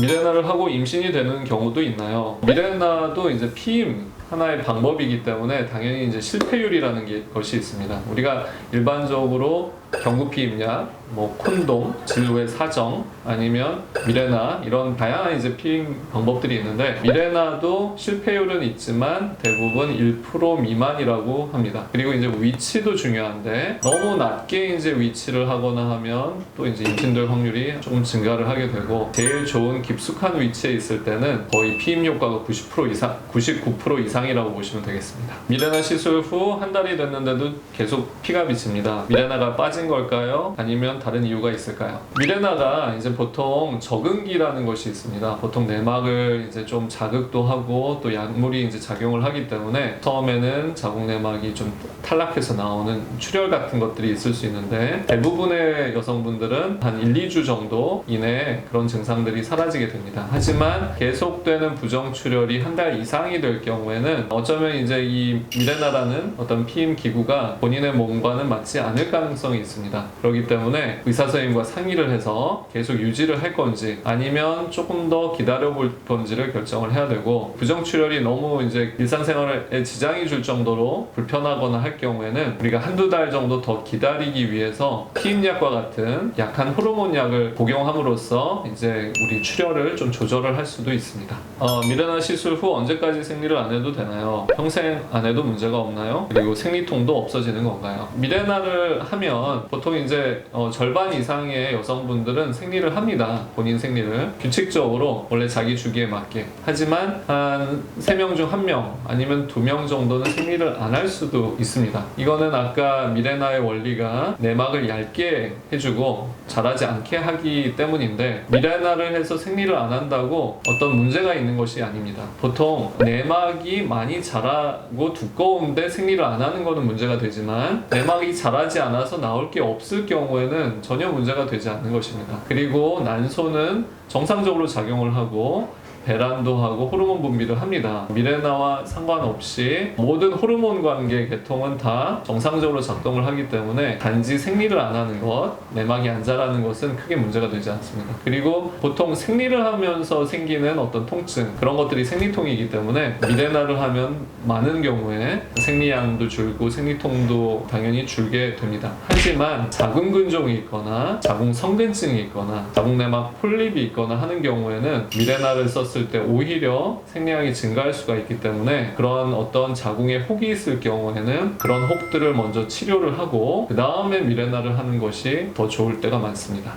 미레나를 하고 임신이 되는 경우도 있나요? 미레나도 이제 피임 하나의 방법이기 때문에 당연히 이제 실패율이라는 게 것이 있습니다. 우리가 일반적으로 경구 피 임약, 뭐 콘돔, 진로의 사정, 아니면 미레나 이런 다양한 이제 피임 방법들이 있는데 미레나도 실패율은 있지만 대부분 1% 미만이라고 합니다. 그리고 이제 위치도 중요한데 너무 낮게 이제 위치를 하거나 하면 또 이제 임신될 확률이 조금 증가를 하게 되고 제일 좋은 깊숙한 위치에 있을 때는 거의 피임 효과가 90% 이상, 99% 이상 이라고 보시면 되겠습니다. 미레나 시술 후 한 달이 됐는데도 계속 피가 비칩니다. 미레나가 빠진 걸까요? 아니면 다른 이유가 있을까요? 미레나가 이제 보통 적응기라는 것이 있습니다. 보통 내막을 이제 좀 자극도 하고 또 약물이 이제 작용을 하기 때문에 처음에는 자궁 내막이 좀 탈락해서 나오는 출혈 같은 것들이 있을 수 있는데 대부분의 여성분들은 한 1, 2주 정도 이내에 그런 증상들이 사라지게 됩니다. 하지만 계속되는 부정 출혈이 한 달 이상이 될 경우에는 어쩌면 이제 이 미레나라는 어떤 피임 기구가 본인의 몸과는 맞지 않을 가능성이 있습니다. 그렇기 때문에 의사 선생님과 상의를 해서 계속 유지를 할 건지 아니면 조금 더 기다려 볼 건지를 결정을 해야 되고 부정 출혈이 너무 이제 일상생활에 지장이 줄 정도로 불편하거나 할 경우에는 우리가 한두 달 정도 더 기다리기 위해서 피임약과 같은 약한 호르몬 약을 복용함으로써 이제 우리 출혈을 좀 조절을 할 수도 있습니다. 어, 미레나 시술 후 언제까지 생리를 안 해도 되나요? 평생 안 해도 문제가 없나요? 그리고 생리통도 없어지는 건가요? 미레나를 하면 보통 이제 어, 절반 이상의 여성분들은 생리를 합니다. 본인 생리를 규칙적으로 원래 자기 주기에 맞게. 하지만 한 3명 중 1명 아니면 2명 정도는 생리를 안 할 수도 있습니다. 이거는 아까 미레나의 원리가 내막을 얇게 해주고 자라지 않게 하기 때문인데 미레나를 해서 생리를 안 한다고 어떤 문제가 있는 것이 아닙니다. 보통 내막이 많이 자라고 두꺼운데 생리를 안 하는 거는 문제가 되지만 내막이 자라지 않아서 나올 게 없을 경우에는 전혀 문제가 되지 않는 것입니다. 그리고 난소는 정상적으로 작용을 하고 배란도 하고 호르몬 분비를 합니다. 미레나와 상관없이 모든 호르몬 관계 계통은 다 정상적으로 작동을 하기 때문에 단지 생리를 안 하는 것, 내막이 안 자라는 것은 크게 문제가 되지 않습니다. 그리고 보통 생리를 하면서 생기는 어떤 통증 그런 것들이 생리통이기 때문에 미레나를 하면 많은 경우에 생리량도 줄고 생리통도 당연히 줄게 됩니다. 하지만 자궁 근종이 있거나 자궁 성근증이 있거나 자궁 내막 폴립이 있거나 하는 경우에는 미레나를 썼을 때 오히려 생리량이 증가할 수가 있기 때문에 그런 어떤 자궁에 혹이 있을 경우에는 그런 혹들을 먼저 치료를 하고 그 다음에 미레나를 하는 것이 더 좋을 때가 많습니다.